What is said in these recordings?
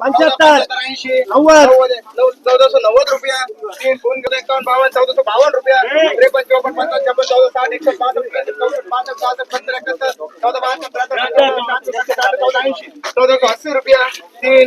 पंच्याहत्तर, नव्वद. नऊ नव्वद रुपया तीन दोन गेले एक्कावन्न बावन्न बावन्न रुपया त्रेपन्न चौपन्न पन्नास छप्पन चौदह साठ बासष्ट त्रेसष्ट चौसष्ट पासष्ट सहासष्ट सत्तर एकाहत्तर चौदा बहात्तर त्र्याहत्तर चौदा ऐंशी चौदाशे अस्सी रुपया तीन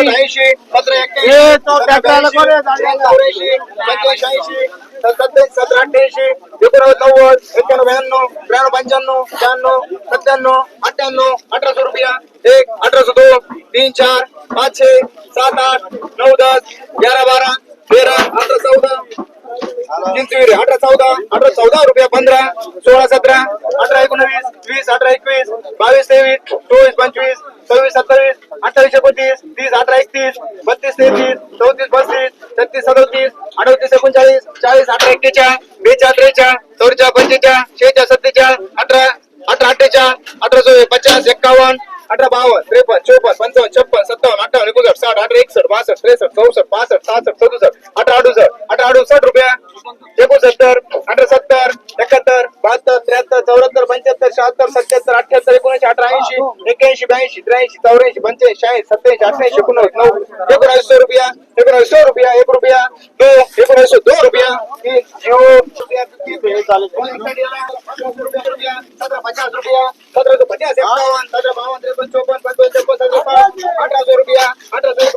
ब्याऐंशी, कोण आहे? चालेल. चौऱ्याऐंशी ऐंशी सत्तावीस सतरा अठ्ठ्याऐंशी एकोणनव्वद नव्वद एक्क्याण्णव ब्याण्णव त्र्याण्णव पंच्याण्णव शहाण्णव सत्त्याण्णव अठ्ठ्याण्णव अठराशे रुपया एक अठराशे दोन तीन चार पाचशे सात आठ नऊ दस ग्यारा बारा तेरा अठरा चौदा चिंचवीर अठरा चौदा अठरा चौदा रुपया पंधरा सोळा सतरा अठरा एकोणवीस वीस अठरा एकवीस बावीस तेवीस चोवीस पंचवीस सव्वीस सत्तावीस अठ्ठावीस एकोणतीस तीस अठरा एकतीस बत्तीस तेहतीस चौतीस पस्तीस छत्तीस सदोतीस अडतीस एकोणचाळीस चाळीस अठरा एक्केचाळ बेच्या त्रेचाळ चौवेचाळ पंचेच्या शेच्या सत्तेचाळ अठरा अठरा अठ्ठेचाळ अठरा चोवीस पचास एक्कावन्न अठरा बावन्न त्रेपन्न चोपन्न पंचावन्न छप्पन सत्तावन्न अठ्ठावन्न एकोणसाठ साठ अठरा एकसष्ट बासष्ट त्रेसष्ट चौसष्ट पासष्ट सहासष्ट सदुसष्ट अठरा अडुसष्ट अठरा अडुसष्ट रुपया एकोणसत्तर अठरा सत्तर एकाहत्तर बहात्तर त्र्याहत्तर चौऱ्याहत्तर पंच्याहत्तर शहात्तर सत्याहत्तर अठ्याहत्तर एकोणऐंशी अठरा ऐंशी एक्याऐंशी ब्याऐंशी त्र्याऐंशी चौऱ्याऐंशी पंच्याऐंशी शहाऐंशी सत्याऐंशी अठ्याऐंशी एकोणनव्वद नऊ एकोणऐंशी रुपया एकोणऐंशी रुपया एक रुपया दो एकोणऐंशी दोन रुपया तीन झिरो रुपया सतरा पचास रुपया सतराशे पचास एक्कावन्न सतरा बावन्न त्रेपन्न चोपन्न पंचावन्न छप्पन सत्तावन्न अठराशे रुपया अठराशे एक रुपया अठरा पचास रुपया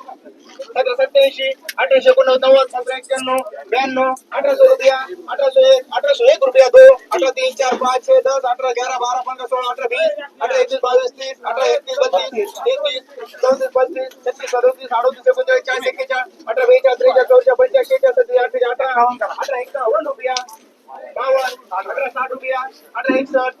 अठराशे एक अठराशे रुपया दो अठरा तीन चार पाच छह दस अठरा ग्यारह बारह पंद्रह सोळा अठरा वीस अठरा एकवीस बावीस तीस अठरा एकतीस बत्तीस तेहतीस चौतीस पस्तीस छत्तीस सदोतीस अडोतीस एकोणचाळीस चाळीस एक्केचाळीस अठरा बेचाळीस त्रेचाळीस चौदा पंचाळीस शेचाळीस सत्तेचाळीस अठ्ठेचाळीस अठरा अठरा एक्कावन्न रुपया साठ रुपया अठरा एकसष्ट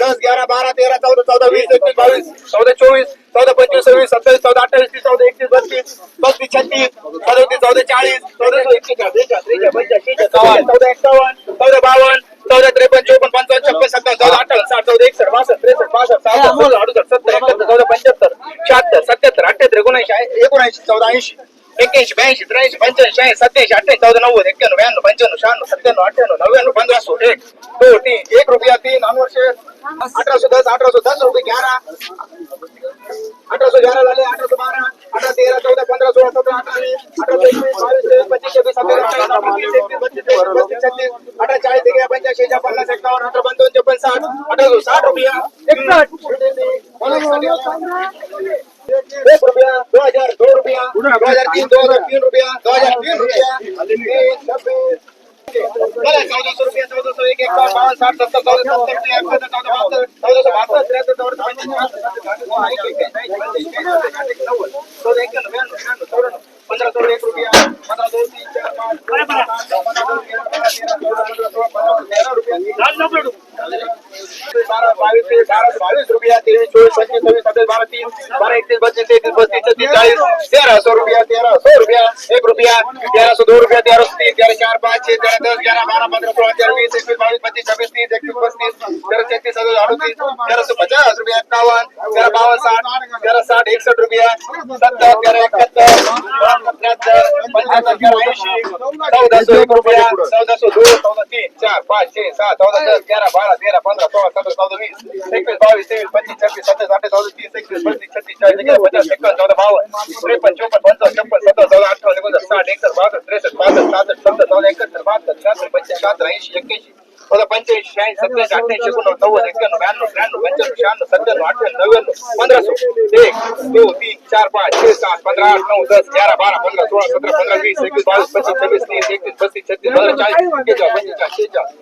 दस ग्यारह बारह तेरह चौदह चौदह बीस इक्कीस बाईस चौदह चौबीस चौदह पच्चीस सवीस सत्ताईस चौदह अट्ठाईस तीस चौदह इकतीस बत्तीस बत्तीस छत्तीस चौदह चौदह चालीस चौदह सौ इक्कीस चौदह इक्यावन चौदह इक्यावन चौदह बावन चौदा बावन्न चौदा त्रेपन्न चोपन्न छप्पन सत्तावन्न चौदा अठ्ठावन्न साठ चौदा एकसष्ट बासष्ट त्रेसष्ट पासष्ट सहासष्ट सत्तर अडुसष्ट सत्तर एकाहत्तर चौदा पंच्याहत्तर शहात्तर सत्याहत्तर अठ्याहत्तर एकोणऐंशी एकोणऐंशी चौदा ऐंशी एक्क्याऐंशी ब्याऐंशी त्र्याऐंशी पंच्याऐंशी शहाऐंशी सत्याऐंशी अठ्ठ्याऐंशी चौदा नव्वद एक्क्याण्णव ब्याण्णव पंच्याण्णव शहाण्णव सत्त्याण्णव अठ्ठ्याण्णव नव्याण्णव पंधरा सोळा एक दो तीन एक रुपया तीन अनवर्षे अठराशे दस अठराशे दस रुपये ग्यारा अठराशे ग्यारा झाले अठराशे बारा अठरा तेरा चौदा पंधरा सोळा सतरा अठरावीस अठराशे एकवीस बावीस तेवीस पंचवीस छब्बीस सत्तावीस अठ्ठावीस एकतीस बत्तीस तेहतीस बत्तीस छत्तीस अठरा चाळीस एकशे पंच्याऐंशी एकशे पन्नास एकावन्न अठरा पंचावन्न छप्पन साठ अठराशे साठ रुपया एक रुपया दो हज़ार दो रुपया दो हज़ार तीन दो हज़ार तीन रुपया दो हज़ार तीन रुपया चौदह सौ रुपया चौदह सौ एक एक बावन साठ सत्तर चौदह सत्तर चौदह सौ बहत्तर तिहत्तर चौदह चौदह tienes todos. बारा तीन बारा एकतीस बत्तीस छत्तीस चाळीस तेरह सौ रुपया तेरह सौ रुपया एक रुपया तेरह सौ दो रुपया तेरह सौ तीन तेरह चार पाँच छह तेरह दस ग्यारह बारह पंद्रह सोलह तेरह बीस एकवीस बाईस पच्चीस छब्बीस तीस एकतीस बत्तीस तेरह छत्तीस अड़तीस तेरह सौ पचास रुपया इक्यावन तेरह बावन साठ तेरह साठ एकसठ रुपया सत्तर तेरह इकहत्तर पंचहत्तर तेरह ऐंशी चौदह सौ एक रुपया चौदह सौ दो चौदह तीन चार पाँच छह सात चौदह दस ग्यारह बारह तेरह पंद्रह सोलह सत्रह चौदह बीस एकवीस बाईस तेईस पच्चीस छब्बीस सत्ताईस अट्ठाईस चौदह तीस एकतीस बत्तीस छत्तीस चालीस इकतालीस पचास इक्यावन चौदह बावन त्रेपन चौपन पंचावन छप्पन सत्तर चौदह अठ्ठावन एकोणसाठ साठ एकसष्ट बासष्ट त्रेसष्ट पासष्ट सहासष्ट सत्तर चौदा एकाहत्तर बहात्तर त्र्याहत्तर पंच्याऐंशी शहात्तर ऐंशी एक्क्याऐंशी चौदा पंच्याऐंशी शहाऐंशी सत्याऐंशी अठ्ठ्याऐंशी एकोणनव्वद नव्वद एक्क्याण्णव ब्याण्णव त्र्याण्णव पंच्याण्णव शहाण्णव सत्त्याण्णव अठ्ठ्याण्णव नव्याण्णव पंधराशे एक दोन तीन चार पाच छह सात पंधरा आठ नऊ दस ग्यारह बारा पंधरा सोळा सतरा पंधरा वीस एकवीस बावीस पंचवीस छब्बीस तीस एकतीस पस्तीस छत्तीस पंधरा चाळीस एक्केचाळीस पंचेचाळीस शेहेचाळीस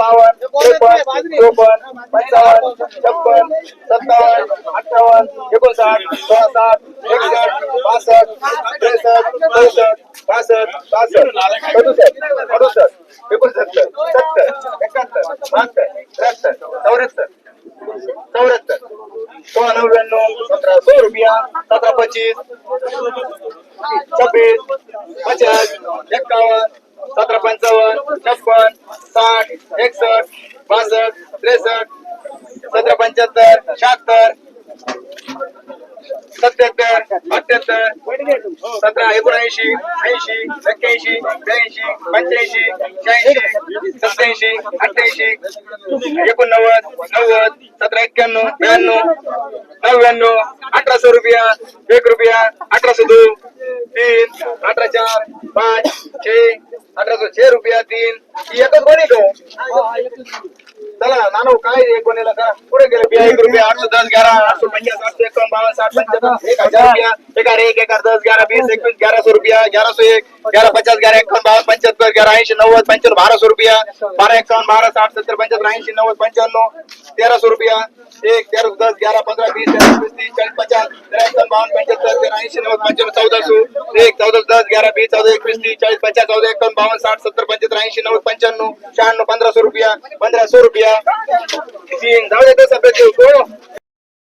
बावन्न त्रेपन्न चोपन्न पंचावन्न छप्पन सत्तावन्न अठ्ठावन्न एकोणसाठ सोळा साठ एकसष्ट बासष्ट त्रेसष्ट चौसष्ट पासष्ट पासष्ट सदुसष्ट, अडुसष्ट, एकोणसत्तर, सत्तर, एकाहत्तर, बहात्तर, त्र्याहत्तर, चौऱ्याहत्तर चौऱ्याहत्तर. सोळा नव्याण्णव सतरा सो रुपया सतरा पच्चीस छब्बीस पचास एक्कावन्न सतरा पंचावन्न छप्पन साठ एकसष्ट बासष्ट त्रेसष्ट सतरा पंच्याहत्तर शहात्तर सत्याहत्तर अठ्याहत्तर सतरा एकोणऐंशी ऐंशी एक्क्याऐंशी ब्याऐंशी पंच्याऐंशी शहाऐंशी सत्याऐंशी अठ्ठ्याऐंशी एकोणनव्वद नव्वद सतरा एक्क्याण्णव ब्याण्णव नव्याण्णव अठराशे रुपया एक रुपया अठराशे दोन तीन अठरा चार पाच छे अठराशे छे रुपया तीन ही एकच कोणी तो चला नानो काय एक कोणीला का पुढे गेले बिया एक रुपये आठशे दस ग्यारा आठशे पंचास आठशे एकावन्न बावन्न साठ पंच्याहत्तर एक हजार रुपया. एक हजार एक एक हजार दस ग्यारा बीस एकवीस ग्यारह सौ रुपया ग्यारह सौ एक ग्यारह पचास ग्यारह एकावन्न बावन पंचहत्तर ग्यारह ऐंशी नव्वद पंचावन्न बारह सौ रुपया बारह एकावन्न बारह साठ सत्तर पंच्याहत्तर ऐंशी नव्वद पंचावन्न तेरह सौ रुपया. एक तेरह दस, ग्यारह, पंद्रह, बीस तीस, चालीस, पचास तिरहत्तर बावन, पचहत्तर तिरासी ऐंशी चौदह, सौ, एक, चौदह, दस, ग्यारह, बीस, चौदह, इक्कीस, तीस, चालीस, पचास, चौदह एकावन्न बावन, साठ, सत्तर, पंचहत्तर ऐसी नव्वद पंच्याण्णव शहाण्णव पंद्रह सौ रुपया, पंद्रह सौ रुपया। तीन जाऊ दे तसं पेटे